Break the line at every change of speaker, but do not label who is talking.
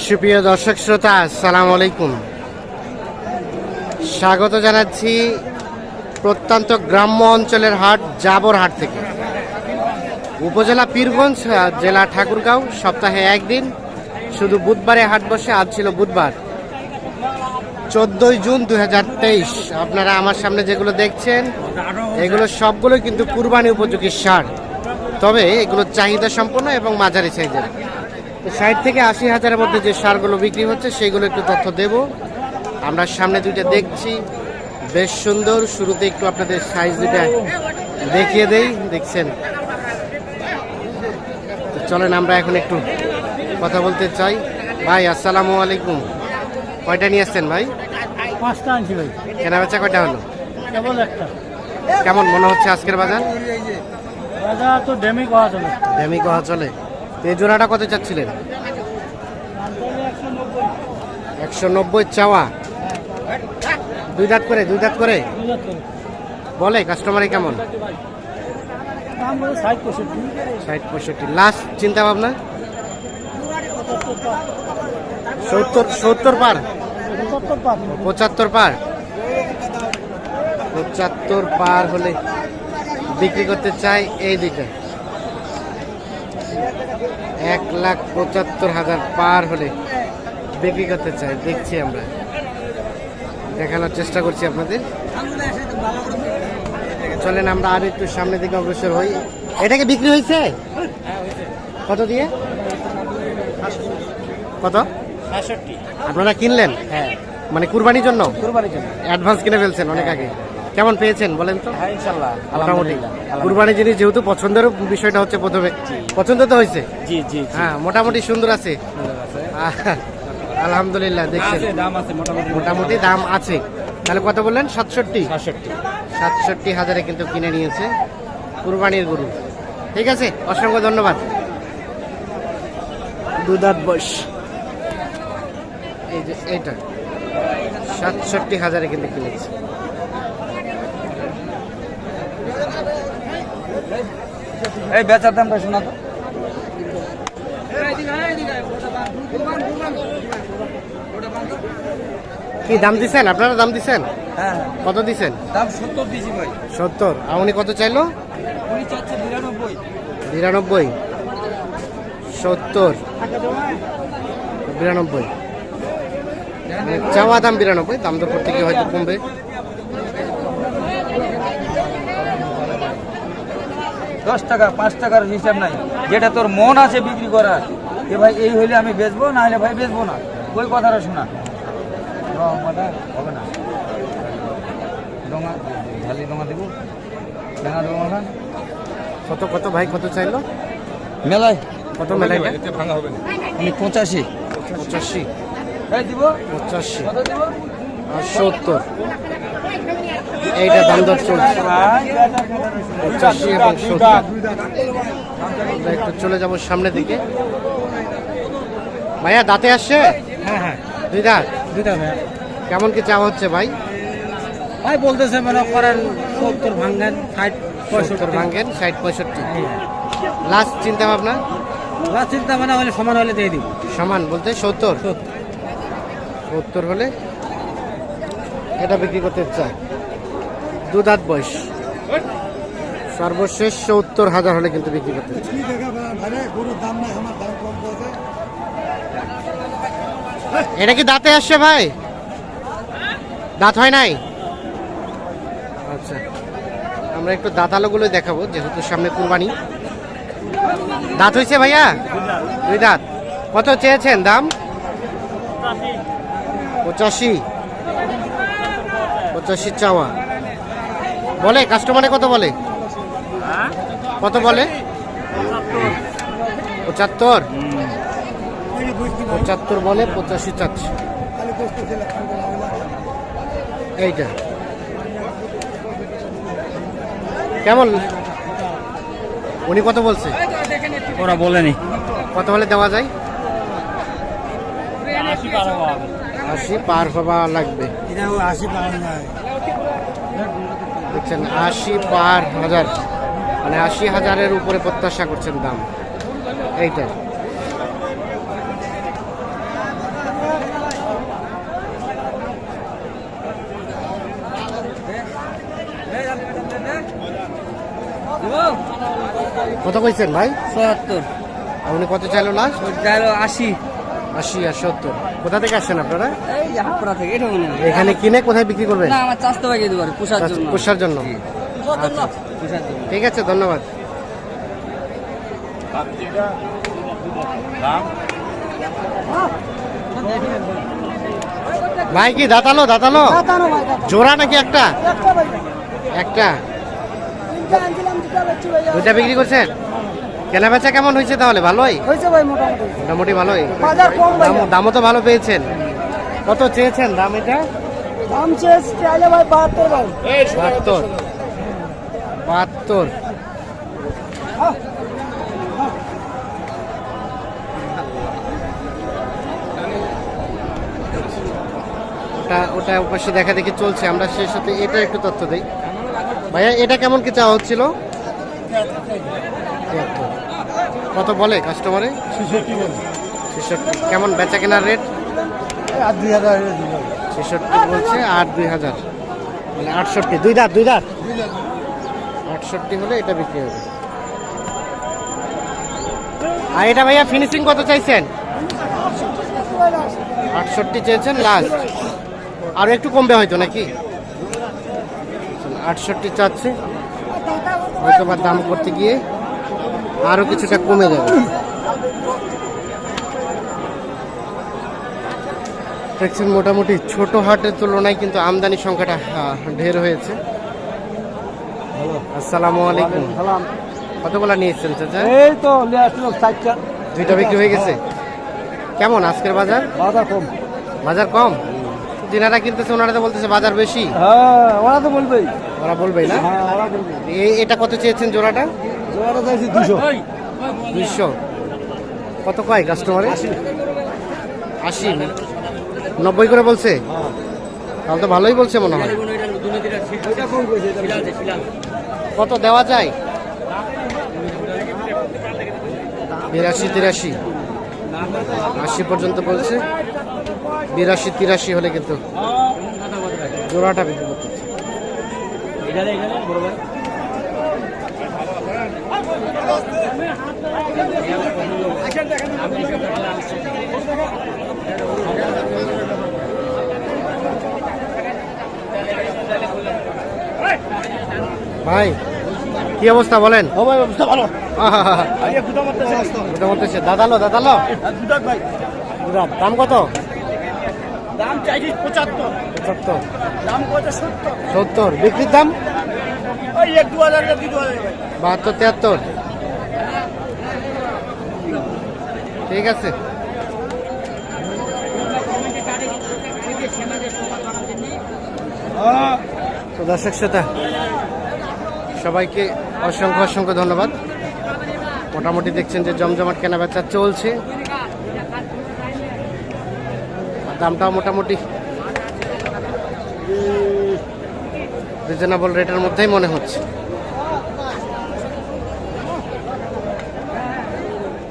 সুপ্রিয় দর্শক শ্রোতা, আসসালামু আলাইকুম। স্বাগত জানাচ্ছি প্রত্যন্ত গ্রাম্য অঞ্চলের হাট, জাবর হাট থেকে। উপজেলা পীরগঞ্জ জেলা ঠাকুরগাঁও, সপ্তাহে একদিন, শুধু বুধবারে হাট বসে, আজ ছিল বুধবার। চোদ্দই জুন দুই হাজার তেইশ। আপনারা আমার সামনে যেগুলো দেখছেন, এগুলো সবগুলো কিন্তু কুরবানি উপযোগী সার। তবে এগুলো চাহিদা সম্পন্ন এবং মাঝারি তো ষাট থেকে আশি হাজারের মধ্যে যে সারগুলো বিক্রি হচ্ছে সেগুলো একটু তথ্য দেব। আমরা সামনে দুইটা দেখছি। বেশ সুন্দর। শুরুতে একটু আপনাদের সাইজ দুইটা দেখিয়ে দেই। দেখছেন? চলেন আমরা এখন একটু কথা বলতে চাই। ভাই আসসালামু আলাইকুম। কয়টা নিয়ে আসছেন ভাই?
পাঁচটা আনছি ভাই।
কেনা বেচা কয়টা হলো?
কেবল একটা।
কেমন মনে হচ্ছে আজকের বাজার?
বাজার তো ডেমি চলে।
কহা চলে। এই জোড়াটা কত চাচ্ছিলেন? একশো নব্বই চাওয়া। দুই দাঁত করে, দুই দাঁত করে? বলে কাস্টমারে কেমন?
ষাট পঁয়ষট্টি।
লাস্ট চিন্তা ভাবনা সত্তর সত্তর পার?
পঁচাত্তর
পার? পঁচাত্তর পার হলে বিক্রি করতে চাই এই দুইটা এক লাখ পঁচাত্তর হাজার পার হলে বিক্রি করতে চাই। দেখছি আমরা। দেখানোর চেষ্টা করছি আপনাদের। চলেন আমরা আর একটু সামনের দিকে অগ্রসর হই। এটাকে বিক্রি হয়েছে? কত দিয়ে? কত? আপনারা কিনলেন?
হ্যাঁ।
মানে কুরবানির জন্য?
কুরবানির জন্য।
অ্যাডভান্স কিনে ফেলছেন অনেক আগে। কেমন পেয়েছেন বলেন তো?
হ্যাঁ ইনশাল্লাহ।
মোটামুটি। কুরবানি জিনিস যেহেতু পছন্দের বিষয়টা হচ্ছে প্রথমে। পছন্দ তো হয়েছে?
জি জি
হ্যাঁ মোটামুটি সুন্দর আছে। আলহামদুলিল্লাহ দেখছেন।
দাম আছে মোটামুটি
দাম আছে। তাহলে কত বললেন? সাতষট্টি?
সাতষট্টি।
সাতষট্টি হাজারে কিন্তু কিনে নিয়েছে কুরবানির গরু। ঠিক আছে অসংখ্য ধন্যবাদ। দুদাত বয়স। এই যে এইটা সাতষট্টি হাজারে কিন্তু কিনেছে।
এই বেচার দামটা শোনা তো।
কি দাম দিছেন? আপনারা দাম দিছেন?
হ্যাঁ
কত দিছেন?
দাম সত্তর দিয়েছি ভাই।
সত্তর। আর উনি কত চাইলো?
উনি চাচ্ছে নিরানব্বই
বিরানব্বই। সত্তর। বিরানব্বই। চাওয়া দাম বিরানব্বই দাম দর থেকে হয়তো কমবে।
দশ টাকা পাঁচ টাকার হিসাব নাই। যেটা তোর মন আছে বিক্রি করার যে ভাই এই হইলে আমি বেচবো না হলে ভাই বেচবো না। ওই কথাটা শোনা। হবে না। ডোঙা ঝালি ডোঙা দেবো। ডোঙা ডোঙা না।
কত কত ভাই কত চাইলো?
মেলায়।
কত মেলায়
আমি পঁচাশি।
পঁচাশি।
দিব।
পঁচাশি।
দিব?
আর সত্তর। এইটা দাম দর চলছে। পঁচাশি এবং সত্তর। আমরা একটু চলে যাব সামনের দিকে। ভাইয়া দাঁতে আসছে?
হ্যাঁ হ্যাঁ।
দুই দাঁত
ভাই
কেমন কি চাওয়া হচ্ছে ভাই?
ভাই বলতেছে মানে করেন সত্তর ভাঙ্গেন ষাট
সত্তর ভাঙ্গেন ষাট পঁয়ষট্টি। লাস্ট চিন্তা ভাবনা
লাস্ট চিন্তা ভাবনা হলে সমান হলে দিয়ে দিব।
সমান বলতে সত্তর। সত্তর হলে? এটা বিক্রি করতে চায়। দু দাঁত বয়স। সর্বশেষ সত্তর হাজার হলে কিন্তু বিক্রি করতে এটা কি দাঁতে আসছে ভাই? দাঁত হয় নাই? আচ্ছা আমরা একটু দাঁত দাঁতালোগুলো দেখাবো, যেহেতু সামনে কুরবানি। দাঁত হয়েছে ভাইয়া? দুই দাঁত। কত চেয়েছেন দাম? পঁচাশি। পঁচাশি চাওয়া। বলে কাস্টমারে কত বলে? কত বলে? পঁচাত্তর। পঁচাত্তর বলে পঁচাশি চাচ্ছে। এইটা। কেমন? উনি কত বলছে?
ওরা বলেনি।
কত হলে দেওয়া যায়? আশি পার হওয়া লাগবে। দেখছেন আশি পার হাজার। মানে আশি হাজারের উপরে প্রত্যাশা করছেন দাম। এইটাই। কত কইছেন ভাই?
চুয়াত্তর
আপনি কত চাইলো লাস্ট
চাইলো আশি।
আশি আর সত্তর। কোথা থেকে আসছেন আপনারা?
থেকে
এখানে কিনে কোথায় বিক্রি করবেন?
না আমার চাষতে পারি দিতে পারে পোষার জন্য।
পোষার জন্য।
আচ্ছা।
ঠিক আছে ধন্যবাদ। ভাই কি দাঁতালো দাঁতালো? জোড়া নাকি একটা? একটা দুইটা বিক্রি করছেন? কেনা বেচা কেমন হয়েছে তাহলে? ভালোই?
হয়েছে ভাই মোটামুটি।
মোটামুটি ভালোই?
বাজার কম ভাই।
দাম- দামও তো ভালো পেয়েছেন। কত চেয়েছেন দাম এটা?
দাম চেয়েছে চাইলে ভাই বাহাত্তর ভাই।
বাহাত্তর। বাহাত্তর। ওটা ওটা পাশে দেখা দেখি চলছে। আমরা সেই সাথে এটা একটু তথ্য দিই। ভাইয়া এটা কেমন কি চাওয়া হচ্ছিল। কত বলে কাস্টমারে ছেষট্টি কেমন বেচা কেনার রেট
আর দুই হাজার
ছেষট্টি বলছে আর দুই হাজার। মানে আটষট্টি। দুই দাঁত দুই দাঁত? আটষট্টি হলে এটা বিক্রি হবে। আর এটা ভাইয়া ফিনিশিং কত চাইছেন? আটষট্টি চেয়েছেন লাস্ট আর একটু কমবে হয়তো নাকি? আটষট্টি চাচ্ছে। হয়তো বা দাম করতে গিয়ে আরও কিছুটা কমে যাবে। দেখছেন মোটামুটি ছোট হাটের তুলনায় কিন্তু আমদানি সংখ্যাটা ঢের হয়েছে। আসসালামু আলাইকুম। কতগুলা নিয়েছেন চাচা?
এই তো
দুইটা বিক্রি হয়ে গেছে? কেমন আজকের বাজার?
বাজার কম।
বাজার কম? যিনারা কিনতেছে ওনারা তো বলতেছে বাজার বেশি।
হ্যাঁ ওরা তো বলবেই।
ওরা বলবেই না?
হ্যাঁ
এটা কত চেয়েছেন জোড়াটা?
চাইছি দুশো।
দুইশো। কত কয় কাস্টমারে আশি নব্বই করে বলছে? তাহলে তো ভালোই বলছে মনে হয়। কত দেওয়া যায়? বিরাশি তিরাশি। আশি পর্যন্ত বলছে। বিরাশি তিরাশি হলে কিন্তু জোড়াটা বিক্রি করতে। ভাই কি অবস্থা বলেন?
ও ভাই অবস্থা ভালো।
আহা,
আইয়া কুটা মারতে
মোটা মধ্যে দাদালো দাদালো।
ভাই।
দাম কত?
দাম চাইছি পঁচাত্তর।
পঁচাত্তর।
দাম কত? সত্তর।
সত্তর। বিক্রির দাম? বাহাত্তর তিয়াত্তর ঠিক আছে। দর্শক শ্রোতা, সবাইকে অসংখ্য অসংখ্য ধন্যবাদ। মোটামুটি দেখছেন যে জমজমাট কেনা বেচা চলছে দামটাও মোটামুটি রিজনেবল রেটের মধ্যেই মনে হচ্ছে।